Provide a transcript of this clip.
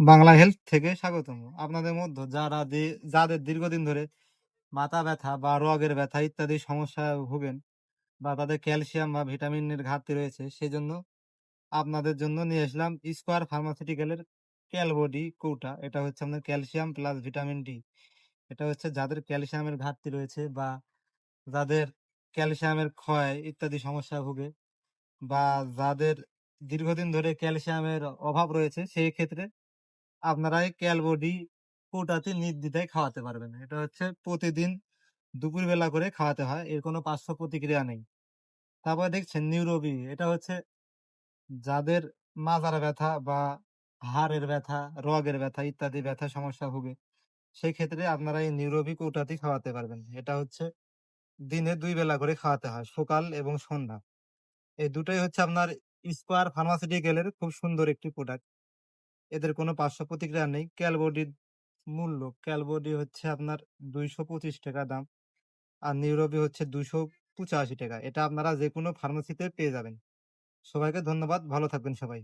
Bangla health থেকে স্বাগতম। আপনাদের মধ্যে যারা যাদের দীর্ঘদিন ধরে মাথা ব্যথা বা রগের ব্যথা ইত্যাদি সমস্যা ভুগেন বা তাদের ক্যালসিয়াম বা ভিটামিনের ঘাটতি রয়েছে সেই জন্য আপনাদের জন্য নিয়ে আসলাম স্কোয়ার ফার্মাসিউটিক্যালের ক্যালবডি কৌটা। এটা হচ্ছে আপনার ক্যালসিয়াম প্লাস ভিটামিন ডি এটা হচ্ছে যাদের ক্যালসিয়ামের ঘাটতি রয়েছে বা যাদের ক্যালসিয়ামের ক্ষয় ইত্যাদি সমস্যা ভুগে বা যাদের দীর্ঘদিন ধরে ক্যালসিয়ামের অভাব রয়েছে, সেই ক্ষেত্রে আপনারা এই ক্যালবডি কৌটাতে নির্দ্বিধায় খাওয়াতে পারবেন। এটা হচ্ছে প্রতিদিন দুপুরবেলা করে খাওয়াতে হয়, এর কোনো পার্শ্ব প্রতিক্রিয়া নেই। তারপরে দেখছেন নিউরোবি, এটা হচ্ছে যাদের মাজার ব্যথা বা হাড়ের ব্যথা, রগের ব্যথা ইত্যাদি ব্যথা সমস্যা ভুগে সেই ক্ষেত্রে আপনারা এই নিউরোবি কৌটাতেই খাওয়াতে পারবেন। এটা হচ্ছে দিনে দুই বেলা করে খাওয়াতে হয়, সকাল এবং সন্ধ্যা। এই দুটোই হচ্ছে আপনার স্কোয়ার ফার্মাসিউটিক্যালের খুব সুন্দর একটি প্রোডাক্ট। এদের কোনো পার্শ্ব প্রতিক্রিয়া নেই। ক্যালবডির মূল্য ক্যালবডি হচ্ছে আপনার দুইশো পঁচিশ টাকা দাম, আর নিউরোবি হচ্ছে দুশো পঁচাশি টাকা। এটা আপনারা যে কোনো ফার্মেসিতে পেয়ে যাবেন। সবাইকে ধন্যবাদ, ভালো থাকবেন সবাই।